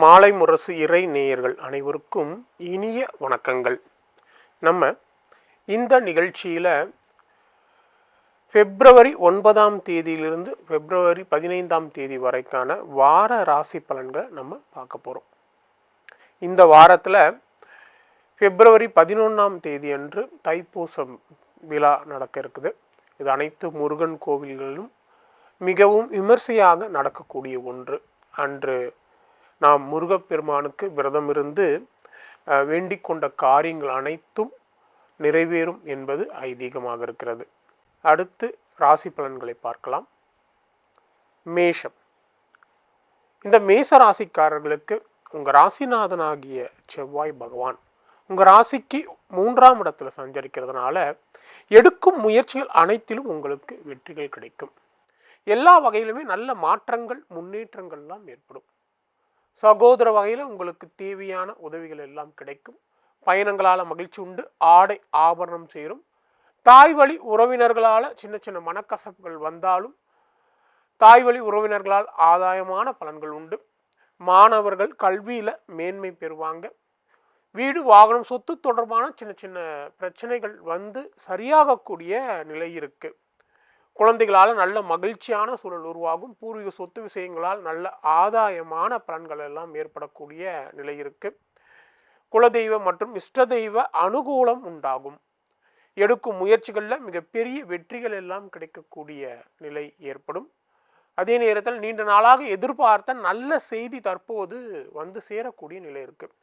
மாலை முரசு இறை நேயர்கள் அனைவருக்கும் இனிய வணக்கங்கள். நம்ம இந்த நிகழ்ச்சியில் பிப்ரவரி ஒன்பதாம் தேதியிலிருந்து பிப்ரவரி பதினைந்தாம் தேதி வரைக்கான வார ராசி பலன்களை நம்ம பார்க்க போகிறோம் இந்த வாரத்தில் பிப்ரவரி பதினொன்றாம் தேதி அன்று தைப்பூசம் விழா நடக்க இருக்குது. இது அனைத்து முருகன் கோவில்களிலும் மிகவும் விமர்சையாக நடக்கக்கூடிய ஒன்று. அன்று நாம் முருகப்பெருமானுக்கு விரதம் இருந்து வேண்டிக் கொண்ட காரியங்கள் அனைத்தும் நிறைவேறும் என்பது ஐதீகமாக இருக்கிறது. அடுத்து ராசி பலன்களை பார்க்கலாம். மேஷம். இந்த மேச ராசிக்காரர்களுக்கு உங்கள் ராசிநாதனாகிய செவ்வாய் பகவான் உங்கள் ராசிக்கு மூன்றாம் இடத்துல சஞ்சரிக்கிறதுனால எடுக்கும் முயற்சிகள் அனைத்திலும் உங்களுக்கு வெற்றிகள் கிடைக்கும். எல்லா வகையிலுமே நல்ல மாற்றங்கள் முன்னேற்றங்கள்லாம் ஏற்படும். சகோதர வகையில் உங்களுக்கு தேவையான உதவிகள் எல்லாம் கிடைக்கும். பயணங்களால் மகிழ்ச்சி உண்டு. ஆடை ஆபரணம் சேரும். தாய் வழி உறவினர்களால் சின்ன சின்ன மனக்கசப்புகள் வந்தாலும் தாய் வழி உறவினர்களால் ஆதாயமான பலன்கள் உண்டு. மாணவர்கள் கல்வியில் மேன்மை பெறுவாங்க. வீடு வாகனம் சொத்து தொடர்பான சின்ன சின்ன பிரச்சனைகள் வந்து சரியாகக்கூடிய நிலை இருக்குது குழந்தைகளால் நல்ல மகிழ்ச்சியான சூழல் உருவாகும். பூர்வீக சொத்து விஷயங்களால் நல்ல ஆதாயமான பலன்கள் எல்லாம் ஏற்படக்கூடிய நிலை இருக்குது குலதெய்வ மற்றும் இஷ்ட தெய்வ அனுகூலம் உண்டாகும். எடுக்கும் முயற்சிகளில் மிகப்பெரிய வெற்றிகள் எல்லாம் கிடைக்கக்கூடிய நிலை ஏற்படும். அதே நேரத்தில் நீண்ட நாளாக எதிர்பார்த்த நல்ல செய்தி தற்போது வந்து சேரக்கூடிய நிலை இருக்குது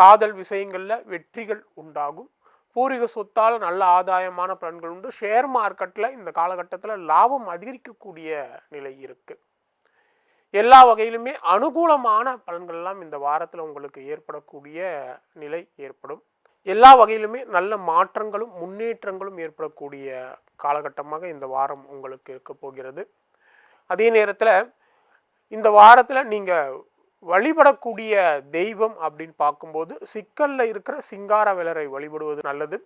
காதல் விஷயங்களில் வெற்றிகள் உண்டாகும். பூர்வீக சொத்தால் நல்ல ஆதாயமான பலன்கள் உண்டு. ஷேர் மார்க்கெட்டில் இந்த காலகட்டத்தில் லாபம் அதிகரிக்கக்கூடிய நிலை இருக்குது எல்லா வகையிலுமே அனுகூலமான பலன்கள்லாம் இந்த வாரத்தில் உங்களுக்கு ஏற்படக்கூடிய நிலை ஏற்படும். எல்லா வகையிலுமே நல்ல மாற்றங்களும் முன்னேற்றங்களும் ஏற்படக்கூடிய காலகட்டமாக இந்த வாரம் உங்களுக்கு இருக்க போகிறது. அதே நேரத்தில் இந்த வாரத்தில் நீங்கள் வழிபடக்கூடிய தெய்வம் அப்படின்னு பார்க்கும்போது சிக்கலில் இருக்கிற சிங்கார விலரை வழிபடுவது நல்லது.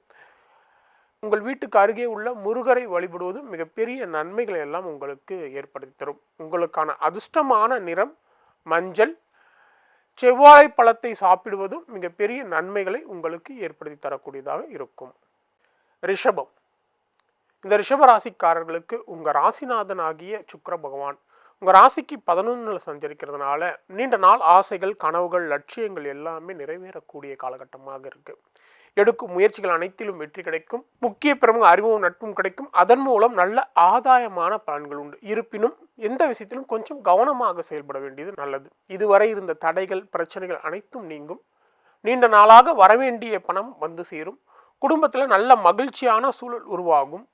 உங்கள் வீட்டுக்கு அருகே உள்ள முருகரை வழிபடுவது மிகப்பெரிய நன்மைகளை எல்லாம் உங்களுக்கு ஏற்படுத்தி தரும். உங்களுக்கான அதிர்ஷ்டமான நிறம் மஞ்சள். செவ்வாழை பழத்தை சாப்பிடுவதும் மிகப்பெரிய நன்மைகளை உங்களுக்கு ஏற்படுத்தி தரக்கூடியதாக இருக்கும். ரிஷபம். இந்த ரிஷப ராசிக்காரர்களுக்கு உங்கள் ராசிநாதன் ஆகிய சுக்கர பகவான் உங்கள் ராசிக்கு பதினொன்றில் சஞ்சரிக்கிறதுனால நீண்ட நாள் ஆசைகள் கனவுகள் லட்சியங்கள் எல்லாமே நிறைவேறக்கூடிய காலகட்டமாக இருக்குது எடுக்கும் முயற்சிகள் அனைத்திலும் வெற்றி கிடைக்கும். முக்கிய பிரமுக அறிவும் நட்பும் கிடைக்கும். அதன் மூலம் நல்ல ஆதாயமான பலன்கள் உண்டு. இருப்பினும் எந்த விஷயத்திலும் கொஞ்சம் கவனமாக செயல்பட வேண்டியது நல்லது. இதுவரை இருந்த தடைகள் பிரச்சனைகள் அனைத்தும் நீங்கும். நீண்ட நாளாக வரவேண்டிய பணம் வந்து சேரும். குடும்பத்தில் நல்ல மகிழ்ச்சியான சூழல் உருவாகும்.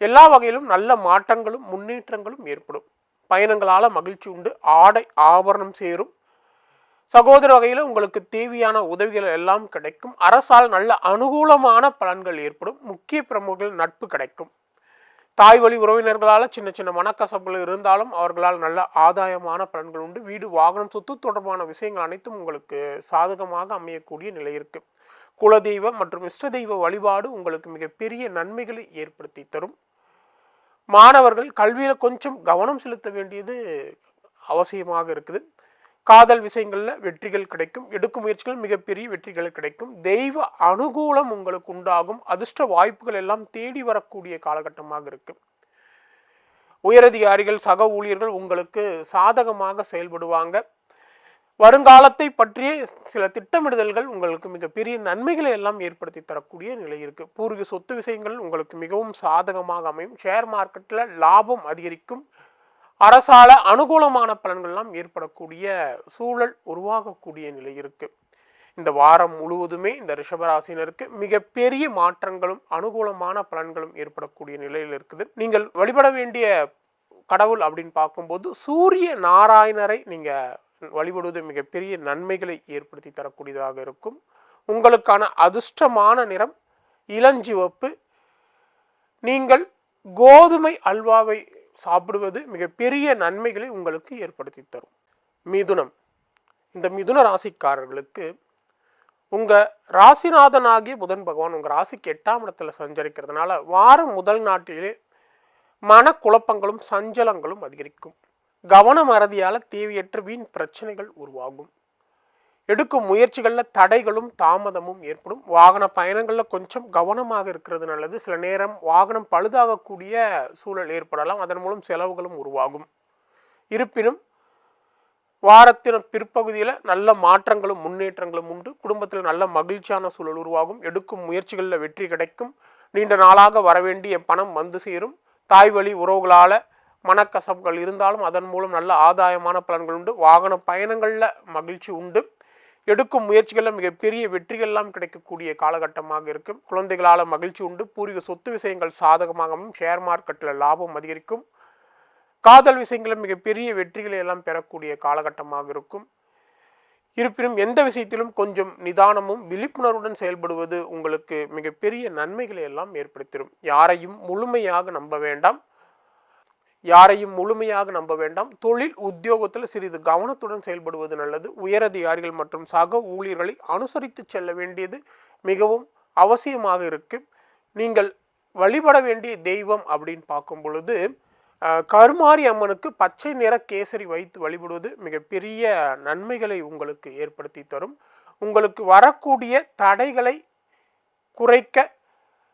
எல்லா வகையிலும் நல்ல மாற்றங்களும் முன்னேற்றங்களும் ஏற்படும். பயணங்களால் மகிழ்ச்சி உண்டு. ஆடை ஆபரணம் சேரும். சகோதர வகையில் உங்களுக்கு தேவையான உதவிகள் எல்லாம் கிடைக்கும். அரசால் நல்ல அனுகூலமான பலன்கள் ஏற்படும். முக்கிய பிரமுகர்கள் நட்பு கிடைக்கும். தாய் வழி உறவினர்களால் சின்ன சின்ன மனக்கசப்புகள் இருந்தாலும் அவர்களால் நல்ல ஆதாயமான பலன்கள் உண்டு. வீடு வாகனம் சொத்து தொடர்பான விஷயங்கள் அனைத்தும் உங்களுக்கு சாதகமாக அமையக்கூடிய நிலை இருக்குது குலதெய்வம் மற்றும் இஷ்ட தெய்வ வழிபாடு உங்களுக்கு மிகப்பெரிய நன்மைகளை ஏற்படுத்தி தரும். மாணவர்கள் கல்வியில் கொஞ்சம் கவனம் செலுத்த வேண்டியது அவசியமாக இருக்குது. காதல் விஷயங்களில் வெற்றிகள் கிடைக்கும். எடுக்கும் முயற்சிகள் மிகப்பெரிய வெற்றிகள் கிடைக்கும். தெய்வ அனுகூலம் உங்களுக்கு உண்டாகும். அதிர்ஷ்ட வாய்ப்புகள் எல்லாம் தேடி வரக்கூடிய காலகட்டமாக இருக்குது உயரதிகாரிகள் சக ஊழியர்கள் உங்களுக்கு சாதகமாக செயல்படுவாங்க. வருங்காலத்தை பற்றிய சில திட்டமிடுதல்கள் உங்களுக்கு மிகப்பெரிய நன்மைகளை எல்லாம் ஏற்படுத்தி தரக்கூடிய நிலை இருக்குது பூர்வீக சொத்து விஷயங்கள் உங்களுக்கு மிகவும் சாதகமாக அமையும். ஷேர் மார்க்கெட்டில் லாபம் அதிகரிக்கும். அரசால அனுகூலமான பலன்கள்லாம் ஏற்படக்கூடிய சூழல் உருவாகக்கூடிய நிலை இருக்குது இந்த வாரம் முழுவதுமே இந்த ரிஷபராசினருக்கு மிகப்பெரிய மாற்றங்களும் அனுகூலமான பலன்களும் ஏற்படக்கூடிய நிலையில் இருக்குது. நீங்கள் வழிபட வேண்டிய கடவுள் அப்படின்னு பார்க்கும்போது சூரிய நாராயணரை நீங்கள் வழிபடுவது மிகப்பெரிய நன்மைகளை ஏற்படுத்தி தரக்கூடியதாக இருக்கும். உங்களுக்கான அதிர்ஷ்டமான நிறம் இளஞ்சிவப்பு. நீங்கள் கோதுமை அல்வாவை சாப்பிடுவது மிகப்பெரிய நன்மைகளை உங்களுக்கு ஏற்படுத்தி தரும். மிதுனம். இந்த மிதுன ராசிக்காரர்களுக்கு உங்கள் ராசிநாதனாகிய புதன் பகவான் உங்கள் ராசிக்கு எட்டாம் இடத்துல சஞ்சரிக்கிறதுனால வாரம் முதல் நாட்டிலே மனக்குழப்பங்களும் சஞ்சலங்களும் அதிகரிக்கும். கவன மறதியால் தேவையற்ற வீண் பிரச்சனைகள் உருவாகும். எடுக்கும் முயற்சிகளில் தடைகளும் தாமதமும் ஏற்படும். வாகன பயணங்களில் கொஞ்சம் கவனமாக இருக்கிறது நல்லது. சில நேரம் வாகனம் பழுதாகக்கூடிய சூழல் ஏற்படலாம். அதன் மூலம் செலவுகளும் உருவாகும். இருப்பினும் வாரத்தின பிற்பகுதியில் நல்ல மாற்றங்களும் முன்னேற்றங்களும் உண்டு. குடும்பத்தில் நல்ல மகிழ்ச்சியான சூழல் உருவாகும். எடுக்கும் முயற்சிகளில் வெற்றி கிடைக்கும். நீண்ட நாளாக வரவேண்டிய பணம் வந்து சேரும். தாய் வழி உறவுகளால் மனக்கசப்புகள் இருந்தாலும் அதன் மூலம் நல்ல ஆதாயமான பலன்கள் உண்டு. வாகன பயணங்களில் மகிழ்ச்சி உண்டு. எடுக்கும் முயற்சிகளில் மிகப்பெரிய வெற்றிகள்லாம் கிடைக்கக்கூடிய காலகட்டமாக இருக்கும். குழந்தைகளால் மகிழ்ச்சி உண்டு. பூர்வீக சொத்து விஷயங்கள் சாதகமாகவும் ஷேர் மார்க்கெட்டில் லாபம் அதிகரிக்கும். காதல் விஷயங்களில் மிகப்பெரிய வெற்றிகளை எல்லாம் பெறக்கூடிய காலகட்டமாக இருக்கும். இருப்பினும் எந்த விஷயத்திலும் கொஞ்சம் நிதானமும் விழிப்புணர்வுடன் செயல்படுவது உங்களுக்கு மிகப்பெரிய நன்மைகளை எல்லாம் ஏற்படுத்திடும் யாரையும் முழுமையாக நம்ப வேண்டாம். யாரையும் முழுமையாக நம்ப வேண்டாம். தொழில் உத்தியோகத்தில் சிறிது கவனத்துடன் செயல்படுவது நல்லது. உயரதிகாரிகள் மற்றும் சக ஊழியர்களை அனுசரித்து செல்ல வேண்டியது மிகவும் அவசியமாக இருக்கு. நீங்கள் வழிபட வேண்டிய தெய்வம் அப்படின்னு பார்க்கும் பொழுது கருமாரி அம்மனுக்கு பச்சை நிற கேசரி வைத்து வழிபடுவது மிகப்பெரிய நன்மைகளை உங்களுக்கு ஏற்படுத்தி தரும். உங்களுக்கு வரக்கூடிய தடைகளை குறைக்க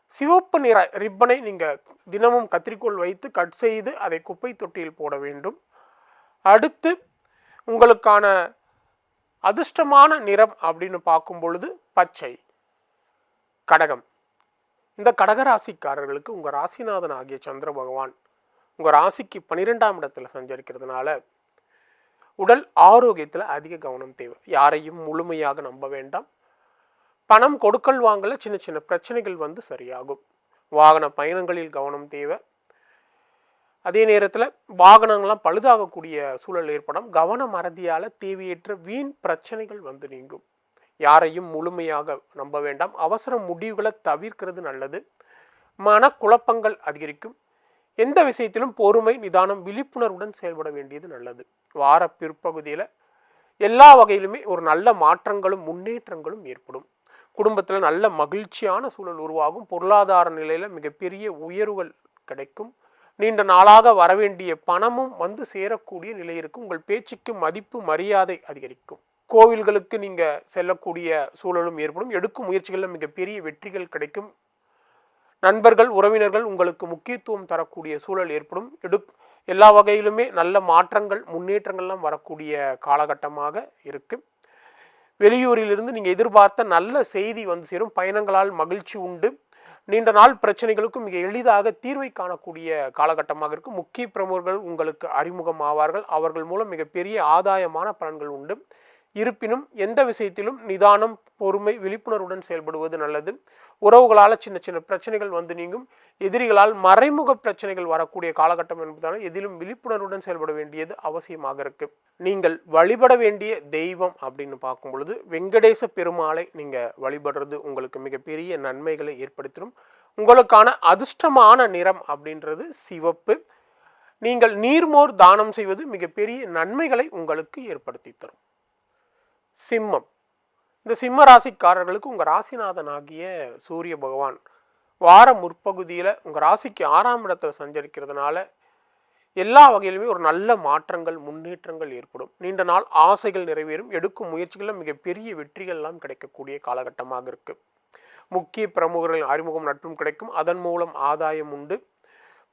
சிவப்பு நிற ரிப்பனை நீங்கள் தினமும் கத்திரிக்கோள் வைத்து கட் செய்து அதை குப்பை தொட்டியில் போட வேண்டும். அடுத்து உங்களுக்கான அதிர்ஷ்டமான நிறம் அப்படின்னு பார்க்கும் பொழுது பச்சை. கடகம். இந்த கடகராசிக்காரர்களுக்கு உங்கள் ராசிநாதன் ஆகிய சந்திர பகவான் உங்கள் ராசிக்கு பன்னிரெண்டாம் இடத்துல சஞ்சரிக்கிறதுனால உடல் ஆரோக்கியத்தில் அதிக கவனம் தேவை. யாரையும் முழுமையாக நம்ப வேண்டாம். பணம் கொடுக்கல் வாங்கல சின்ன சின்ன பிரச்சனைகள் வந்து சரியாகும். வாகன பயணங்களில் கவனம் தேவை. அதே நேரத்தில் வாகனங்கள்லாம் பழுதாகக்கூடிய சூழல் ஏற்படும். கவன மறதியால் தேவையற்ற வீண் பிரச்சனைகள் வந்து நீங்கும். யாரையும் முழுமையாக நம்ப வேண்டாம். அவசர முடிவுகளை தவிர்க்கிறது நல்லது. மனக்குழப்பங்கள் அதிகரிக்கும். எந்த விஷயத்திலும் பொறுமை நிதானம் விழிப்புணர்வுடன் செயல்பட வேண்டியது நல்லது. வார பிற்பகுதியில் எல்லா வகையிலுமே ஒரு நல்ல மாற்றங்களும் முன்னேற்றங்களும் ஏற்படும். குடும்பத்தில் நல்ல மகிழ்ச்சியான சூழல் உருவாகும். பொருளாதார நிலையில் மிகப்பெரிய உயர்வுகள் கிடைக்கும். நீண்ட நாளாக வரவேண்டிய பணமும் வந்து சேரக்கூடிய நிலை இருக்கும். உங்கள் பேச்சுக்கு மதிப்பு மரியாதை அதிகரிக்கும். கோவில்களுக்கு நீங்கள் செல்லக்கூடிய சூழலும் ஏற்படும். எடுக்கும் முயற்சிகளில் மிகப்பெரிய வெற்றிகள் கிடைக்கும். நண்பர்கள் உறவினர்கள் உங்களுக்கு முக்கியத்துவம் தரக்கூடிய சூழல் ஏற்படும். எடு எல்லா வகையிலுமே நல்ல மாற்றங்கள் முன்னேற்றங்கள்லாம் வரக்கூடிய காலகட்டமாக இருக்குது வெளியூரிலிருந்து நீங்கள் எதிர்பார்த்த நல்ல செய்தி வந்து சேரும். பயணங்களால் மகிழ்ச்சி உண்டு. நீண்ட நாள் பிரச்சனைகளுக்கும் மிக எளிதாக தீர்வை காணக்கூடிய காலகட்டமாக இருக்கும். முக்கிய பிரமுகர்கள் உங்களுக்கு அறிமுகம் ஆவார்கள் அவர்கள் மூலம் மிகப்பெரிய ஆதாயமான பலன்கள் உண்டு. இருப்பினும் எந்த விஷயத்திலும் நிதானம் பொறுமை விழிப்புணர்வுடன் செயல்படுவது நல்லது. உறவுகளால் சின்ன சின்ன பிரச்சனைகள் வந்து நீங்கும். எதிரிகளால் மறைமுக பிரச்சனைகள் வரக்கூடிய காலகட்டம் என்பதால் எதிலும் விழிப்புணர்வுடன் செயல்பட வேண்டியது அவசியமாக இருக்கு. நீங்கள் வழிபட வேண்டிய தெய்வம் அப்படின்னு பார்க்கும் பொழுது வெங்கடேச பெருமாளை நீங்கள் வழிபடுறது உங்களுக்கு மிகப்பெரிய நன்மைகளை ஏற்படுத்திடும் உங்களுக்கான அதிர்ஷ்டமான நிறம் அப்படின்றது சிவப்பு. நீங்கள் நீர்மோர் தானம் செய்வது மிகப்பெரிய நன்மைகளை உங்களுக்கு ஏற்படுத்தி தரும். சிம்மம். இந்த சிம்ம ராசிக்காரர்களுக்கு உங்கள் ராசிநாதன் ஆகிய சூரிய பகவான் வார முற்பகுதியில் உங்கள் ராசிக்கு ஆறாம் இடத்தில் சஞ்சரிக்கிறதுனால எல்லா வகையிலுமே ஒரு நல்ல மாற்றங்கள் முன்னேற்றங்கள் ஏற்படும். நீண்ட நாள் ஆசைகள் நிறைவேறும். எடுக்கும் முயற்சிகளில் மிகப்பெரிய வெற்றிகள்லாம் கிடைக்கக்கூடிய காலகட்டமாக இருக்குது முக்கிய பிரமுகர்களின் அறிமுகம் நட்பும் கிடைக்கும். அதன் மூலம் ஆதாயம் உண்டு.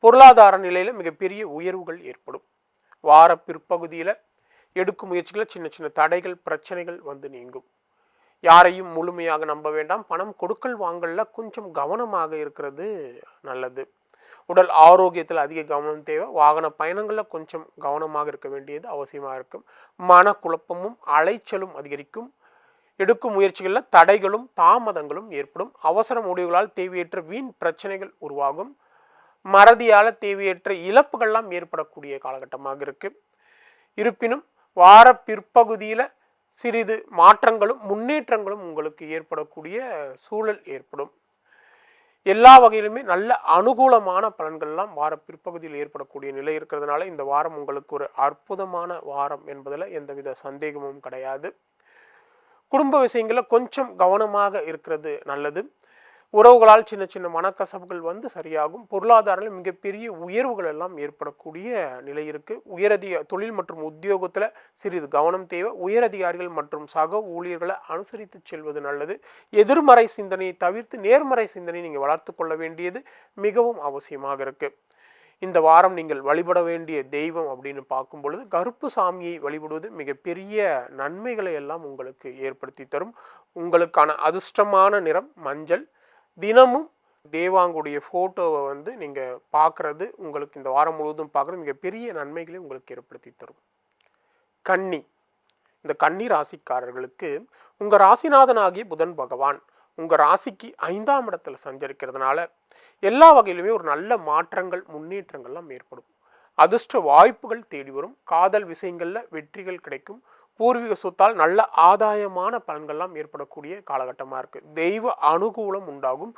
பொருளாதார நிலையில் மிகப்பெரிய உயர்வுகள் ஏற்படும். வார பிற்பகுதியில் எடுக்கும் முயற்சிகளில் சின்ன சின்ன தடைகள் பிரச்சனைகள் வந்து நீங்கும். யாரையும் முழுமையாக நம்ப வேண்டாம். பணம் கொடுக்கல் வாங்கல கொஞ்சம் கவனமாக இருக்கிறது நல்லது. உடல் ஆரோக்கியத்தில் அதிக கவனம் தேவை. வாகன பயணங்களில் கொஞ்சம் கவனமாக இருக்க வேண்டியது அவசியமாக இருக்கும். மனக்குழப்பமும் அலைச்சலும் அதிகரிக்கும். எடுக்கும் முயற்சிகளில் தடைகளும் தாமதங்களும் ஏற்படும். அவசர முடிவுகளால் தேவையற்ற வீண் பிரச்சனைகள் உருவாகும். மறதியால் தேவையற்ற இழப்புகள்லாம் ஏற்படக்கூடிய காலகட்டமாக இருக்குது இருப்பினும் வார பிற்பகுதியில் சிறிது மாற்றங்களும் முன்னேற்றங்களும் உங்களுக்கு ஏற்படக்கூடிய சூழல் ஏற்படும். எல்லா வகையிலுமே நல்ல அனுகூலமான பலன்கள்லாம் வார பிற்பகுதியில் ஏற்படக்கூடிய நிலை இருக்கிறதுனால இந்த வாரம் உங்களுக்கு ஒரு அற்புதமான வாரம் என்பதில் எந்தவித சந்தேகமும் கிடையாது. குடும்ப விஷயங்களில் கொஞ்சம் கவனமாக இருக்கிறது நல்லது. உறவுகளால் சின்ன சின்ன மனக்கசப்புகள் வந்து சரியாகும். பொருளாதாரத்தில் மிகப்பெரிய உயர்வுகள் எல்லாம் ஏற்படக்கூடிய நிலை இருக்குது உயரதிக தொழில் மற்றும் உத்தியோகத்தில் சிறிது கவனம் தேவை. உயரதிகாரிகள் மற்றும் சக ஊழியர்களை அனுசரித்து செல்வது நல்லது. எதிர்மறை சிந்தனையை தவிர்த்து நேர்மறை சிந்தனையை நீங்கள் வளர்த்து கொள்ள வேண்டியது மிகவும் அவசியமாக இருக்குது இந்த வாரம் நீங்கள் வழிபட வேண்டிய தெய்வம் அப்படின்னு பார்க்கும் பொழுது கருப்பு சாமியை வழிபடுவது மிகப்பெரிய நன்மைகளை எல்லாம் உங்களுக்கு ஏற்படுத்தி தரும். உங்களுக்கான அதிர்ஷ்டமான நிறம் மஞ்சள். தினமும் தேவாங்குடைய ஃபோட்டோவை வந்து நீங்கள் பார்க்குறது உங்களுக்கு இந்த வாரம் முழுவதும் பார்க்குறது மிகப்பெரிய நன்மைகளை உங்களுக்கு ஏற்படுத்தி தரும். கன்னி. இந்த கன்னி ராசிக்காரர்களுக்கு உங்கள் ராசிநாதனாகிய புதன் பகவான் உங்கள் ராசிக்கு ஐந்தாம் இடத்துல சஞ்சரிக்கிறதுனால எல்லா வகையிலுமே ஒரு நல்ல மாற்றங்கள் முன்னேற்றங்கள்லாம் ஏற்படும். அதிர்ஷ்ட வாய்ப்புகள் தேடி வரும். காதல் விஷயங்களில் வெற்றிகள் கிடைக்கும். பூர்வீக சொத்தால் நல்ல ஆதாயமான பலன்கள்லாம் ஏற்படக்கூடிய காலகட்டமாக இருக்குது தெய்வ அனுகூலம் உண்டாகும்.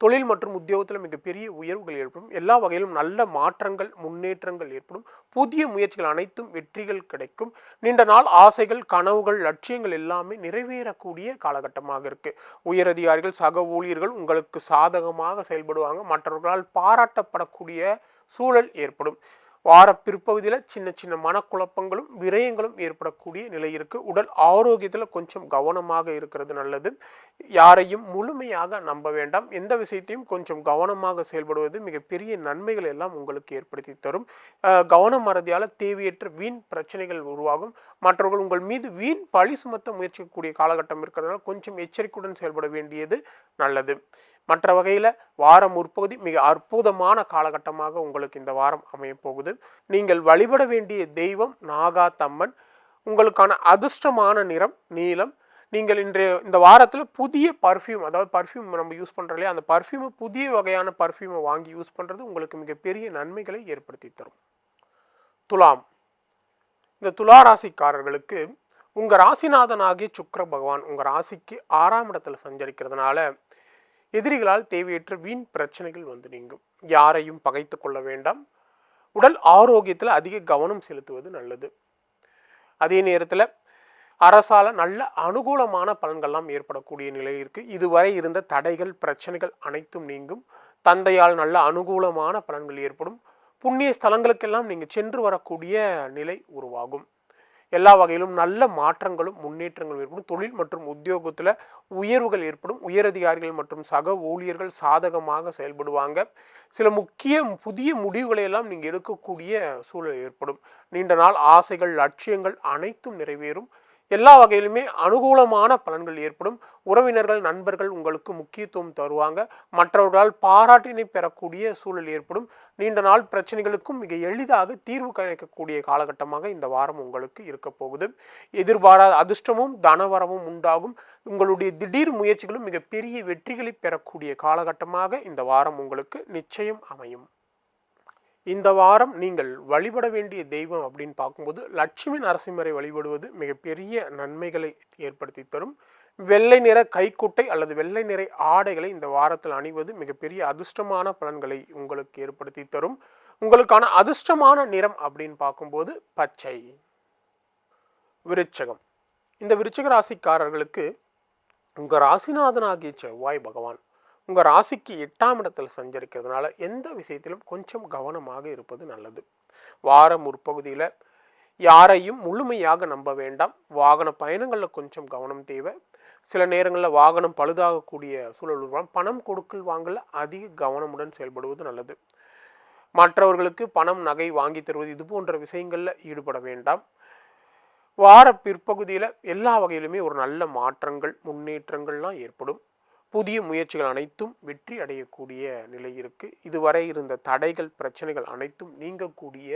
தொழில் மற்றும் உத்தியோகத்தில் மிகப்பெரிய உயர்வுகள் ஏற்படும். எல்லா வகையிலும் நல்ல மாற்றங்கள் முன்னேற்றங்கள் ஏற்படும். புதிய முயற்சிகள் அனைத்தும் வெற்றிகள் கிடைக்கும். நீண்ட நாள் ஆசைகள் கனவுகள் லட்சியங்கள் எல்லாமே நிறைவேறக்கூடிய காலகட்டமாக இருக்குது உயரதிகாரிகள் சக ஊழியர்கள் உங்களுக்கு சாதகமாக செயல்படுவாங்க. மற்றவர்களால் பாராட்டப்படக்கூடிய சூழல் ஏற்படும். வார பிற்பகுதியில் சின்ன சின்ன மனக்குழப்பங்களும் விரயங்களும் ஏற்படக்கூடிய நிலை இருக்குது உடல் ஆரோக்கியத்தில் கொஞ்சம் கவனமாக இருக்கிறது நல்லது. யாரையும் முழுமையாக நம்ப வேண்டாம். எந்த விஷயத்தையும் கொஞ்சம் கவனமாக செயல்படுவது மிகப்பெரிய நன்மைகள் எல்லாம் உங்களுக்கு ஏற்படுத்தி தரும். கவனம் கவன மறதியால் தேவையற்ற வீண் பிரச்சனைகள் உருவாகும். மற்றவர்கள் உங்கள் மீது வீண் பழி சுமத்த முயற்சிக்கக்கூடிய காலகட்டம் இருக்கிறதுனால கொஞ்சம் எச்சரிக்கையுடன் செயல்பட வேண்டியது நல்லது. மற்ற வகையில் வாரம் முற்பகுதி மிக அற்புதமான காலகட்டமாக உங்களுக்கு இந்த வாரம் அமையப் போகுது நீங்கள் வழிபட வேண்டிய தெய்வம் நாகா தம்மன். உங்களுக்கான அதிர்ஷ்டமான நிறம் நீளம் நீங்கள் இன்றைய இந்த வாரத்தில் புதிய பர்ஃப்யூம் அதாவது பர்ஃப்யூம் நம்ம யூஸ் பண்ணுறோம் இல்லையா? அந்த பர்ஃப்யூமை புதிய வகையான பர்ஃப்யூமை வாங்கி யூஸ் பண்ணுறது உங்களுக்கு மிகப்பெரிய நன்மைகளை ஏற்படுத்தி தரும். துலாம். இந்த துலா ராசிக்காரர்களுக்கு உங்கள் ராசிநாதனாகிய சுக்கர பகவான் உங்கள் ராசிக்கு ஆறாம் இடத்துல சஞ்சரிக்கிறதுனால எதிரிகளால் தேவையற்ற வீண் பிரச்சனைகள் வந்து நீங்கும். யாரையும் பகைத்து கொள்ள வேண்டாம். உடல் ஆரோக்கியத்தில் அதிக கவனம் செலுத்துவது நல்லது. அதே நேரத்தில் அரசால் நல்ல அனுகூலமான பலன்கள்லாம் ஏற்படக்கூடிய நிலை இருக்குது இதுவரை இருந்த தடைகள் பிரச்சனைகள் அனைத்தும் நீங்கும். தந்தையால் நல்ல அனுகூலமான பலன்கள் ஏற்படும். புண்ணிய ஸ்தலங்களுக்கெல்லாம் நீங்கள் சென்று வரக்கூடிய நிலை உருவாகும். எல்லா வகையிலும் நல்ல மாற்றங்களும் முன்னேற்றங்களும் ஏற்படும். தொழில் மற்றும் உத்தியோகத்தில் உயர்வுகள் ஏற்படும். உயரதிகாரிகள் மற்றும் சக ஊழியர்கள் சாதகமாக செயல்படுவாங்க. சில முக்கிய புதிய முடிவுகளை எல்லாம் நீங்கள் எடுக்கக்கூடிய சூழல் ஏற்படும். நீண்ட நாள் ஆசைகள் லட்சியங்கள் அனைத்தும் நிறைவேறும். எல்லா வகையிலுமே அனுகூலமான பலன்கள் ஏற்படும். உறவினர்கள் நண்பர்கள் உங்களுக்கு முக்கியத்துவம் தருவாங்க. மற்றவர்களால் பாராட்டினை பெறக்கூடிய சூழல் ஏற்படும். நீண்ட நாள் பிரச்சனைகளுக்கும் மிக எளிதாக தீர்வு கிடைக்கக்கூடிய காலகட்டமாக இந்த வாரம் உங்களுக்கு இருக்க போகுது. எதிர்பாராத அதிர்ஷ்டமும் தனவரமும் உண்டாகும். உங்களுடைய திடீர் முயற்சிகளும் மிகப்பெரிய வெற்றிகளை பெறக்கூடிய காலகட்டமாக இந்த வாரம் உங்களுக்கு நிச்சயம் அமையும். இந்த வாரம் நீங்கள் வழிபட வேண்டிய தெய்வம் அப்படின்னு பார்க்கும்போது லட்சுமி நரசிம்மரை வழிபடுவது மிகப்பெரிய நன்மைகளை ஏற்படுத்தி தரும். வெள்ளை நிற கைக்குட்டை அல்லது வெள்ளை நிற ஆடைகளை இந்த வாரத்தில் அணிவது மிகப்பெரிய அதிர்ஷ்டமான பலன்களை உங்களுக்கு ஏற்படுத்தி தரும். உங்களுக்கான அதிர்ஷ்டமான நிறம் அப்படின்னு பார்க்கும்போது பச்சை. விருச்சகம். இந்த விருச்சக ராசிக்காரர்களுக்கு உங்கள் ராசிநாதனாகிய செவ்வாய் பகவான் உங்கள் ராசிக்கு எட்டாம் இடத்தில் சஞ்சரிக்கிறதுனால எந்த விஷயத்திலும் கொஞ்சம் கவனமாக இருப்பது நல்லது. வார முற்பகுதியில் யாரையும் முழுமையாக நம்ப வேண்டாம். வாகன பயணங்களில் கொஞ்சம் கவனம் தேவை. சில நேரங்களில் வாகனம் பழுதாகக்கூடிய சூழல் உருவாகும். பணம் கொடுக்கல் வாங்கல அதிக கவனமுடன் செயல்படுவது நல்லது. மற்றவர்களுக்கு பணம் நகை வாங்கி தருவது இது போன்ற விஷயங்களில் ஈடுபட வேண்டாம். வார பிற்பகுதியில் எல்லா வகையிலுமே ஒரு நல்ல மாற்றங்கள் முன்னேற்றங்கள்லாம் ஏற்படும். புதிய முயற்சிகள் அனைத்தும் வெற்றி அடையக்கூடிய நிலை இருக்குது இதுவரை இருந்த தடைகள் பிரச்சனைகள் அனைத்தும் நீங்கக்கூடிய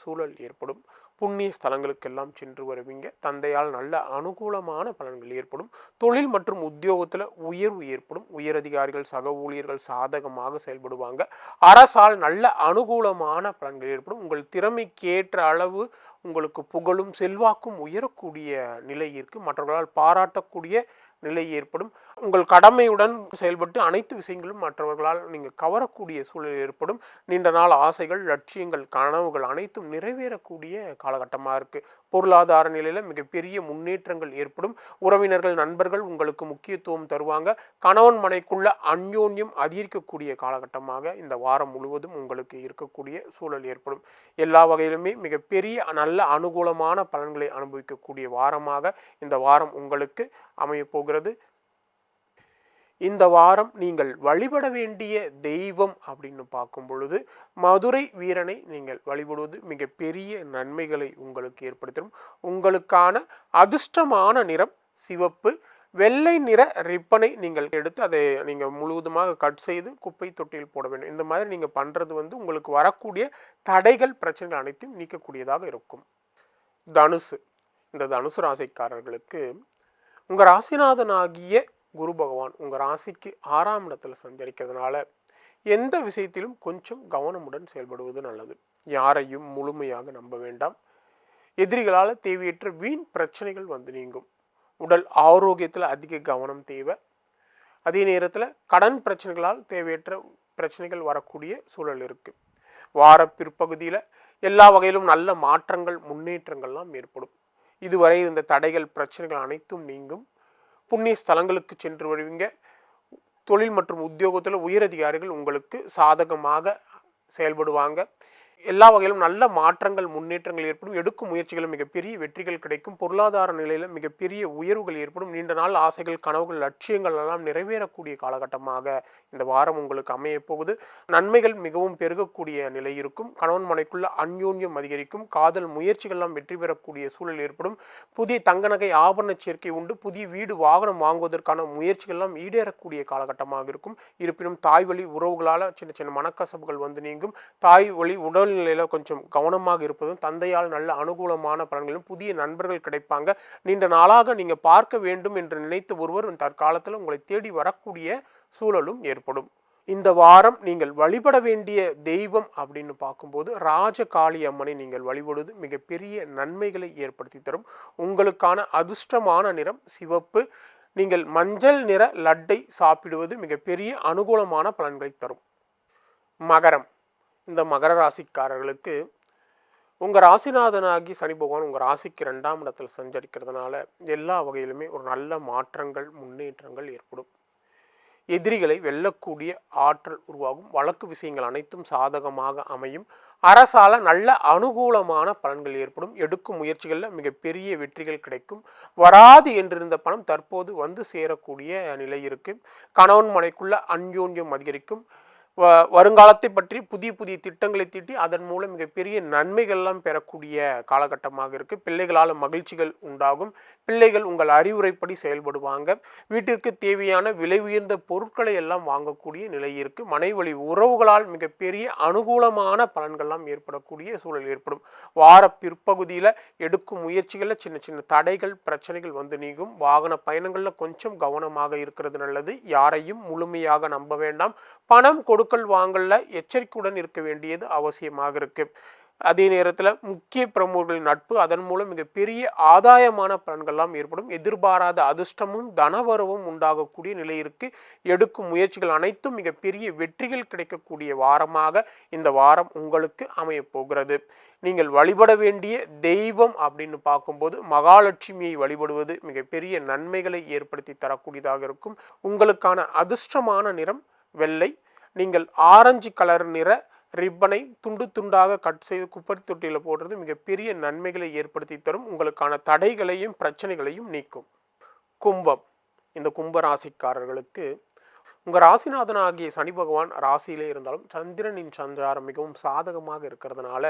சூழல் ஏற்படும். புண்ணிய ஸ்தலங்களுக்கெல்லாம் சென்று வருவீங்க. தந்தையால் நல்ல அனுகூலமான பலன்கள் ஏற்படும். தொழில் மற்றும் உத்தியோகத்தில் உயர்வு ஏற்படும். உயரதிகாரிகள் சக ஊழியர்கள் சாதகமாக செயல்படுவாங்க. அரசால் நல்ல அனுகூலமான பலன்கள் ஏற்படும். உங்கள் திறமைக்கேற்ற அளவு உங்களுக்கு புகழும் செல்வாக்கும் உயரக்கூடிய நிலை இருக்கு. மற்றவர்களால் பாராட்டக்கூடிய நிலை ஏற்படும். உங்கள் கடமையுடன் செயல்பட்டு அனைத்து விஷயங்களும் மற்றவர்களால் நீங்கள் கவரக்கூடிய சூழல் ஏற்படும். நீண்ட நாள் ஆசைகள் லட்சியங்கள் கனவுகள் அனைத்தும் நிறைவேறக்கூடிய காலகட்டமாக இருக்குது பொருளாதார நிலையில் மிகப்பெரிய முன்னேற்றங்கள் ஏற்படும். உறவினர்கள் நண்பர்கள் உங்களுக்கு முக்கியத்துவம் தருவாங்க. கணவன் மனைக்குள்ள அந்யோன்யம் அதிகரிக்கக்கூடிய காலகட்டமாக இந்த வாரம் முழுவதும் உங்களுக்கு இருக்கக்கூடிய சூழல் ஏற்படும். எல்லா வகையிலுமே மிகப்பெரிய நல்ல அனுகூலமான பலன்களை அனுபவிக்கக்கூடிய வாரமாக இந்த வாரம் உங்களுக்கு அமையப்போகிறது இந்த வாரம் நீங்கள் வழிபட வேண்டிய தெய்வம் அப்படின்னு பார்க்கும் பொழுது மதுரை வீரனை நீங்கள் வழிபடுவது மிகப்பெரிய நன்மைகளை உங்களுக்கு ஏற்படுத்தும் உங்களுக்கான அதிர்ஷ்டமான நிறம் சிவப்பு. வெள்ளை நிற ரிப்பனை நீங்கள் எடுத்து அதை நீங்கள் முழுவதுமாக கட் செய்து குப்பை தொட்டியில் போட வேண்டும். இந்த மாதிரி நீங்கள் பண்ணுறது வந்து உங்களுக்கு வரக்கூடிய தடைகள் பிரச்சனைகள் அனைத்தையும் நீக்கக்கூடியதாக இருக்கும். தனுசு. இந்த தனுசு ராசிக்காரர்களுக்கு உங்கள் ராசிநாதனாகிய குரு பகவான் உங்கள் ராசிக்கு ஆறாம் இடத்துல சஞ்சரிக்கிறதுனால எந்த விஷயத்திலும் கொஞ்சம் கவனமுடன் செயல்படுவது நல்லது. யாரையும் முழுமையாக நம்ப வேண்டாம். எதிரிகளால் தேவையற்ற வீண் பிரச்சனைகள் வந்து நீங்கும். உடல் ஆரோக்கியத்தில் அதிக கவனம் தேவை. அதே நேரத்தில் கடன் பிரச்சனைகளால் தேவையற்ற பிரச்சனைகள் வரக்கூடிய சூழல் இருக்குது வார பிற்பகுதியில் எல்லா வகையிலும் நல்ல மாற்றங்கள் முன்னேற்றங்கள்லாம் ஏற்படும். இதுவரை இருந்த தடைகள் பிரச்சனைகள் அனைத்தும் நீங்கும். புண்ணிய ஸ்தலங்களுக்கு சென்று வருவீங்க. தொழில் மற்றும் உத்தியோகத்தில் உயரதிகாரிகள் உங்களுக்கு சாதகமாக செயல்படுவாங்க. எல்லா வகையிலும் நல்ல மாற்றங்கள் முன்னேற்றங்கள் ஏற்படும். எடுக்கும் முயற்சிகளும் மிகப்பெரிய வெற்றிகள் கிடைக்கும். பொருளாதார நிலையில் மிகப்பெரிய உயர்வுகள் ஏற்படும். நீண்ட நாள் ஆசைகள் கனவுகள் லட்சியங்கள் எல்லாம் நிறைவேறக்கூடிய காலகட்டமாக இந்த வாரம் உங்களுக்கு அமைய போகுது. நன்மைகள் மிகவும் பெருகக்கூடிய நிலை இருக்கும். கணவன் மனைக்குள்ள அந்யோன்யம் அதிகரிக்கும். காதல் முயற்சிகள்லாம் வெற்றி பெறக்கூடிய சூழல் ஏற்படும். புதிய தங்க நகை ஆபரண சேர்க்கை உண்டு. புதிய வீடு வாகனம் வாங்குவதற்கான முயற்சிகள்லாம் ஈடேறக்கூடிய காலகட்டமாக இருக்கும். இருப்பினும் தாய் வழி உறவுகளால் சின்ன சின்ன மனக்கசப்புகள் வந்து நீங்கும். தாய் வழி உடல் உடல்நிலையில் கொஞ்சம் கவனமாக இருப்பதும் தந்தையால் நல்ல அனுகூலமான பலன்களும் புதிய நண்பர்கள் கிடைப்பாங்க. நீண்ட நாளாக நீங்கள் பார்க்க வேண்டும் என்று நினைத்த ஒருவர் தற்காலத்தில் உங்களை தேடி வரக்கூடிய சூழலும் ஏற்படும். இந்த வாரம் நீங்கள் வழிபட வேண்டிய தெய்வம் அப்படின்னு பார்க்கும்போது ராஜகாளி அம்மனை நீங்கள் வழிபடுவது மிகப்பெரிய நன்மைகளை ஏற்படுத்தி தரும். உங்களுக்கான அதிர்ஷ்டமான நிறம் சிவப்பு. நீங்கள் மஞ்சள் நிற லட்டை சாப்பிடுவது மிகப்பெரிய அனுகூலமான பலன்களை தரும். மகரம். இந்த மகர ராசிக்காரர்களுக்கு உங்கள் ராசிநாதனாகி சனி பகவான் உங்கள் ராசிக்கு ரெண்டாம் இடத்தில் சஞ்சரிக்கிறதுனால எல்லா வகையிலுமே ஒரு நல்ல மாற்றங்கள் முன்னேற்றங்கள் ஏற்படும். எதிரிகளை வெல்லக்கூடிய ஆற்றல் உருவாகும். வழக்கு விஷயங்கள் அனைத்தும் சாதகமாக அமையும். அரசால் நல்ல அனுகூலமான பலன்கள் ஏற்படும். எடுக்கும் முயற்சிகளில் மிகப்பெரிய வெற்றிகள் கிடைக்கும். வராது என்றிருந்த பணம் தற்போது வந்து சேரக்கூடிய நிலை இருக்கு. கணவன் மனைக்குள்ள அன்யோன்யம் அதிகரிக்கும். வருங்காலத்தை பற்றி புதிய புதிய திட்டங்களை தீட்டி அதன் மூலம் மிகப்பெரிய நன்மைகள்லாம் பெறக்கூடிய காலகட்டமாக இருக்குது பிள்ளைகளால் மகிழ்ச்சிகள் உண்டாகும். பிள்ளைகள் உங்கள் அறிவுரைப்படி செயல்படுவாங்க. வீட்டிற்கு தேவையான விலை உயர்ந்த பொருட்களை எல்லாம் வாங்கக்கூடிய நிலை இருக்குது மனைவழி உறவுகளால் மிகப்பெரிய அனுகூலமான பலன்கள்லாம் ஏற்படக்கூடிய சூழல் ஏற்படும். வார பிற்பகுதியில் எடுக்கும் முயற்சிகளில் சின்ன சின்ன தடைகள் பிரச்சனைகள் வந்து நீங்கும். வாகன பயணங்களில் கொஞ்சம் கவனமாக இருக்கிறது நல்லது. யாரையும் முழுமையாக நம்ப வேண்டாம். பணம் கொடு கொடுக்கல் வாங்கல எச்சரிக்கையுடன் இருக்க வேண்டியது அவசியமாக இருக்குது அதே நேரத்தில் முக்கிய பிரமுகர்களின் நட்பு அதன் மூலம் மிகப்பெரிய ஆதாயமான பலன்கள்லாம் ஏற்படும். எதிர்பாராத அதிர்ஷ்டமும் தனவரவும் உண்டாகக்கூடிய நிலை இருக்கு. எடுக்கும் முயற்சிகள் அனைத்தும் மிகப்பெரிய வெற்றிகள் கிடைக்கக்கூடிய வாரமாக இந்த வாரம் உங்களுக்கு அமையப்போகிறது நீங்கள் வழிபட வேண்டிய தெய்வம் அப்படின்னு பார்க்கும்போது மகாலட்சுமியை வழிபடுவது மிகப்பெரிய நன்மைகளை ஏற்படுத்தி தரக்கூடியதாக இருக்கும். உங்களுக்கான அதிர்ஷ்டமான நிறம் வெள்ளை நீங்கள் ஆரஞ்சு கலர் நிற ரிப்பனை துண்டு துண்டாக கட் செய்து குப்பை தொட்டியில் போடுறது மிகப்பெரிய நன்மைகளை ஏற்படுத்தி தரும். உங்களுக்கான தடைகளையும் பிரச்சனைகளையும் நீக்கும். கும்பம். இந்த கும்பராசிக்காரர்களுக்கு உங்கள் ராசிநாதன் ஆகிய சனி பகவான் ராசியிலே இருந்தாலும் சந்திரனின் சஞ்சாரம் மிகவும் சாதகமாக இருக்கிறதுனால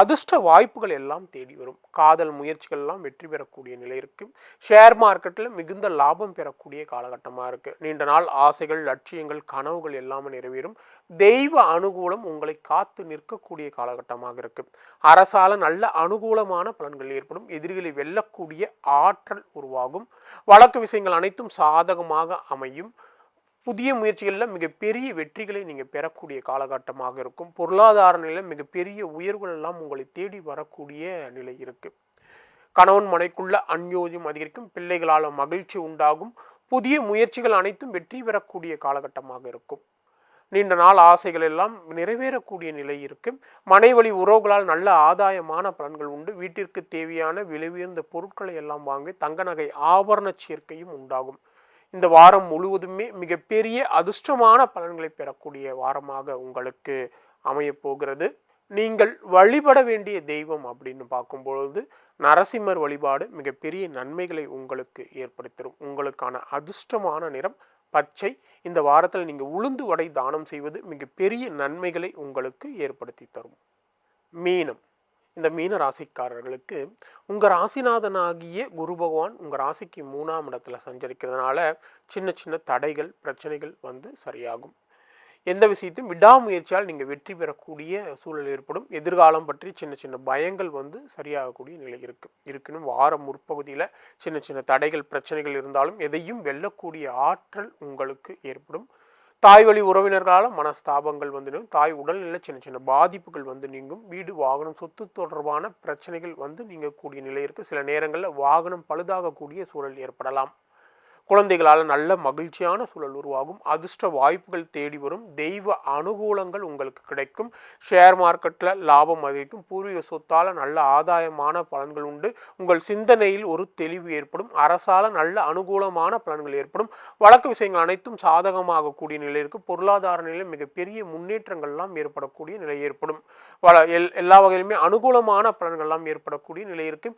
அதிர்ஷ்ட வாய்ப்புகள் எல்லாம் தேடி வரும். காதல் முயற்சிகள் எல்லாம் வெற்றி பெறக்கூடிய நிலை இருக்குது ஷேர் மார்க்கெட்டில் மிகுந்த லாபம் பெறக்கூடிய காலகட்டமாக இருக்குது நீண்ட நாள் ஆசைகள் லட்சியங்கள் கனவுகள் எல்லாமே நிறைவேறும். தெய்வ அனுகூலம் உங்களை காத்து நிற்கக்கூடிய காலகட்டமாக இருக்குது அரசால நல்ல அனுகூலமான பலன்கள் ஏற்படும். எதிரிகளை வெல்லக்கூடிய ஆற்றல் உருவாகும். வழக்கு விஷயங்கள் அனைத்தும் சாதகமாக அமையும். புதிய முயற்சிகளில் மிகப்பெரிய வெற்றிகளை நீங்கள் பெறக்கூடிய காலகட்டமாக இருக்கும். பொருளாதார நிலையில் மிகப்பெரிய உயர்வுகள் எல்லாம் உங்களை தேடி வரக்கூடிய நிலை இருக்குது கணவன் மனைக்குள்ள அந்யோஜியம் அதிகரிக்கும் பிள்ளைகளால் மகிழ்ச்சி உண்டாகும். புதிய முயற்சிகள் அனைத்தும் வெற்றி பெறக்கூடிய காலகட்டமாக இருக்கும். நீண்ட நாள் ஆசைகள் எல்லாம் நிறைவேறக்கூடிய நிலை இருக்கு. மனைவழி உறவுகளால் நல்ல ஆதாயமான பலன்கள் உண்டு. வீட்டிற்கு தேவையான விலை உயர்ந்த பொருட்களை எல்லாம் வாங்கி தங்க நகை ஆபரண சேர்க்கையும் உண்டாகும். இந்த வாரம் முழுவதுமே மிகப்பெரிய அதிர்ஷ்டமான பலன்களை பெறக்கூடிய வாரமாக உங்களுக்கு அமையப்போகிறது நீங்கள் வழிபட வேண்டிய தெய்வம் அப்படின்னு பார்க்கும்பொழுது நரசிம்மர் வழிபாடு மிகப்பெரிய நன்மைகளை உங்களுக்கு ஏற்படுத்திடும் உங்களுக்கான அதிர்ஷ்டமான நிறம் பச்சை. இந்த வாரத்தில் நீங்கள் உளுந்து வடை தானம் செய்வது மிகப்பெரிய நன்மைகளை உங்களுக்கு ஏற்படுத்தி தரும். மீனம். இந்த மீன ராசிக்காரர்களுக்கு உங்கள் ராசிநாதனாகிய குரு பகவான் உங்கள் ராசிக்கு மூணாம் இடத்துல சஞ்சரிக்கிறதுனால சின்ன சின்ன தடைகள் பிரச்சனைகள் வந்து சரியாகும். எந்த விஷயத்தையும் விடாமுயற்சியால் நீங்கள் வெற்றி பெறக்கூடிய சூழல் ஏற்படும். எதிர்காலம் பற்றி சின்ன சின்ன பயங்கள் வந்து சரியாகக்கூடிய நிலை இருக்கு இருக்கணும் வாரம் முற்பகுதியில் சின்ன சின்ன தடைகள் பிரச்சனைகள் இருந்தாலும் எதையும் வெல்லக்கூடிய ஆற்றல் உங்களுக்கு ஏற்படும். தாய் வழி உறவினர்களால் மனஸ்தாபங்கள் வந்து தாய் உடல்நிலை சின்ன சின்ன பாதிப்புகள் வந்து நீங்கும். வீடு வாகனம் சொத்து தொடர்பான பிரச்சனைகள் வந்து நீங்கக்கூடிய நிலை இருக்குது சில நேரங்களில் வாகனம் பழுதாகக்கூடிய சூழல் ஏற்படலாம். குழந்தைகளால் நல்ல மகிழ்ச்சியான சூழல் உருவாகும். அதிர்ஷ்ட வாய்ப்புகள் தேடி வரும். தெய்வ அனுகூலங்கள் உங்களுக்கு கிடைக்கும். ஷேர் மார்க்கெட்டில் லாபம் அதிகரிக்கும். பூர்வீக சொத்தால் நல்ல ஆதாயமான பலன்கள் உண்டு. உங்கள் சிந்தனையில் ஒரு தெளிவு ஏற்படும். அரசால் நல்ல அனுகூலமான பலன்கள் ஏற்படும். வழக்கு விஷயங்கள் அனைத்தும் சாதகமாக கூடிய நிலை இருக்கும். பொருளாதார நிலையில் மிகப்பெரிய முன்னேற்றங்கள்லாம் ஏற்படக்கூடிய நிலை ஏற்படும். வள எல் எல்லா வகையிலுமே அனுகூலமான பலன்கள்லாம் ஏற்படக்கூடிய நிலை இருக்கும்.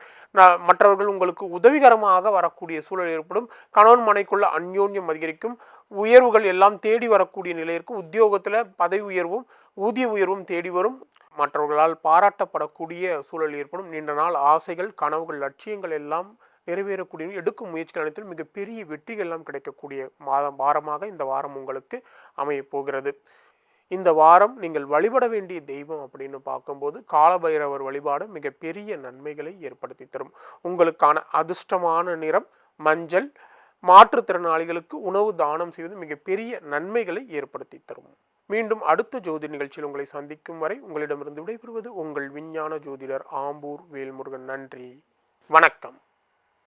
மற்றவர்கள் உங்களுக்கு உதவிகரமாக வரக்கூடிய சூழல் ஏற்படும். கணவன் கணவன் மனைக்குள்ள அந்யோன்யம் அதிகரிக்கும். உயர்வுகள் எல்லாம் தேடி வரக்கூடிய நிலை இருக்கும். உத்தியோகத்தில் பதவி உயர்வும் ஊதிய உயர்வும் தேடி வரும். மற்றவர்களால் பாராட்டப்படக்கூடிய சூழல் ஏற்படும். நீண்ட நாள் ஆசைகள் கனவுகள் லட்சியங்கள் எல்லாம் நிறைவேறக்கூடிய எடுக்கும் முயற்சிகள் அனைத்திலும் மிகப்பெரிய வெற்றிகள் எல்லாம் கிடைக்கக்கூடிய மாதம் வாரமாக இந்த வாரம் உங்களுக்கு அமையப் போகிறது. இந்த வாரம் நீங்கள் வழிபட வேண்டிய தெய்வம் அப்படின்னு பார்க்கும்போது காலபைரவர் வழிபாடு மிகப்பெரிய நன்மைகளை ஏற்படுத்தி தரும். உங்களுக்கான அதிர்ஷ்டமான நிறம் மஞ்சள் மாற்றுத்திறனாளிகளுக்கு உணவு தானம் செய்வது மிகப்பெரிய நன்மைகளை ஏற்படுத்தி தரும். மீண்டும் அடுத்த ஜோதி நிகழ்ச்சியில் உங்களை சந்திக்கும் வரை உங்களிடமிருந்து விடைபெறுவது உங்கள் விஞ்ஞான ஜோதிடர் ஆம்பூர் வேல்முருகன். நன்றி. வணக்கம்.